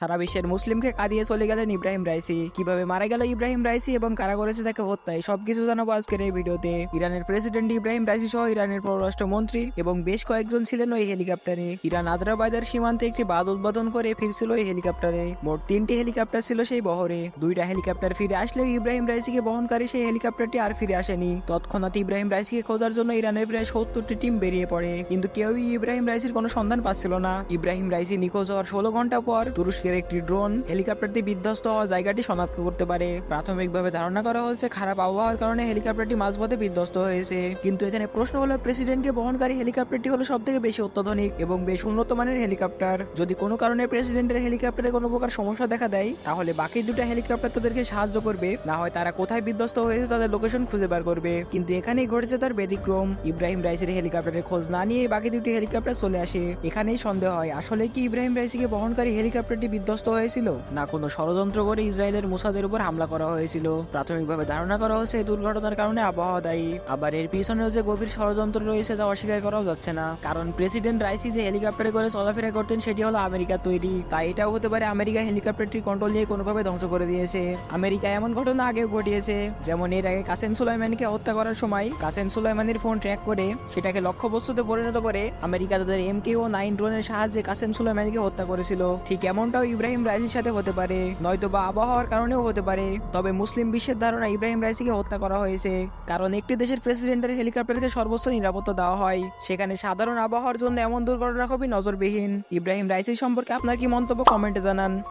সারা বিশ্বের মুসলিমকে কাঁদিয়ে চলে গেলেন ইব্রাহিম রাইসি। কীভাবে মারা গেল ইব্রাহিম রাইসি এবং কারা করেছে তাকে হত্যায়, সবকিছু জানাব আজকের এই ভিডিওতে। ইরানের প্রেসিডেন্ট ইব্রাহিম রাইসি সহ ইরানের পররাষ্ট্রমন্ত্রী এবং বেশ কয়েকজন ছিলেন ওই হেলিকপ্টারে। ইরান আদ্রাবাইদার সীমান্তে একটি বাদ উদ্বোধন করে ফিরছিল ওই হেলিকপ্টারে। মোট তিনটি হেলিকপ্টার ছিল সেই বহরে। দুইটা হেলিকপ্টার ফিরে আসলেও ইব্রাহিম রাইসিকে বহনকারী সেই হেলিকপ্টারটি আর ফিরে আসেনি। তৎক্ষণাৎ ইব্রাহিম রাইসিকে খোঁজার জন্য ইরানের প্রায় সত্তরটি টিম বেরিয়ে পড়ে। কিন্তু কেউই ইব্রাহিম রাইসির কোনো সন্ধান পাচ্ছিল না। ইব্রাহিম রাইসি নিখোঁজ হওয়ার ষোলো ঘণ্টা পর তুরস্কের একটি ড্রোন, হেলিকপ্টারটি বিধ্বস্ত হওয়া জায়গাটি শনাক্ত করতে পারে। প্রাথমিকভাবে ধারণা করা হচ্ছে, খারাপ আবহাওয়ার কারণে হেলিকপ্টারটি মাঝপথে বিধ্বস্ত হয়েছে। কিন্তু এখানে প্রশ্ন হলো, প্রেসিডেন্টকে বহনকারী হেলিকপ্টারটি হলো সব থেকে বেশি অত্যাধুনিক এবং বেশ উন্নত মানের হেলিকপ্টার। যদি কোনো কারণে প্রেসিডেন্টের হেলিকপ্টারে কোনো প্রকার সমস্যা দেখা দেয়, তাহলে বাকি দুটো হেলিকপ্টার তাদেরকে সাহায্য করবে। না হয় তারা কোথায় বিধ্বস্ত হয়েছে তাদের লোকেশন খুঁজে বার করবে। কিন্তু এখানেই ঘটেছে তার ব্যতিক্রম। ইব্রাহিম রাইসের হেলিকপ্টারের খোঁজ না নিয়ে বাকি দুটি হেলিকপ্টার চলে আসে। এখানেই সন্দেহ হয়, আসলে কি ইব্রাহিম রাইসিকে বহনকারী হেলিকপ্টারটি বিধ্বস্ত হয়েছিল? না কোনো ষড়যন্ত্র করে ইসরায়েলের মুসাদের উপর হামলা করা হয়েছিল। প্রাথমিকভাবে ধারণা করা হয়েছে এই দুর্ঘটনার কারণে আবহাওয়া দায়ী। আবার এর পিছনেও যে গভীর ষড়যন্ত্র রয়েছে তা অস্বীকার করাও যাচ্ছে না। কারণ প্রেসিডেন্ট রাইসি যে হেলিকপ্টারে করে চলাফেরা করতেন, সেটি হলো আমেরিকা তৈরি। তাই এটাও হতে পারে আমেরিকা হেলিকপ্টারটির কন্ট্রোল নিয়ে কোনোভাবে ধ্বংস করে দিয়েছে। আমেরিকা এমন ঘটনা আগেও ঘটিয়েছে, যেমন এর আগে কাসেম সুলাইমানকে হত্যা করার সময় কাসেম সুলাইমানের ফোন ট্র্যাক করে সেটাকে লক্ষ্যবস্তুতে পরিণত করে আমেরিকা তাদের এম কে ও নাইন ড্রোনের সাহায্যে কাসেম সুলাইমানকে হত্যা করেছিল। ঠিক এমনটাও ইব্রাহিম রাইসির সাথে হতে পারে। নয়তো বা আবহাওয়ার কারণেও হতে পারে। তবে মুসলিম বিশ্বের ধারণা ইব্রাহিম রাইসিকে হত্যা করা হয়েছে। কারণ একটি দেশের প্রেসিডেন্টের হেলিকপ্টারকে সর্বোচ্চ নিরাপত্তা দেওয়া হয়। সেখানে সাধারণ আবহাওয়ার জন্য এমন দুর্ঘটনা খুবই নজরবিহীন। ইব্রাহিম রাইসি সম্পর্কে আপনার কি মন্তব্য কমেন্টে জানান।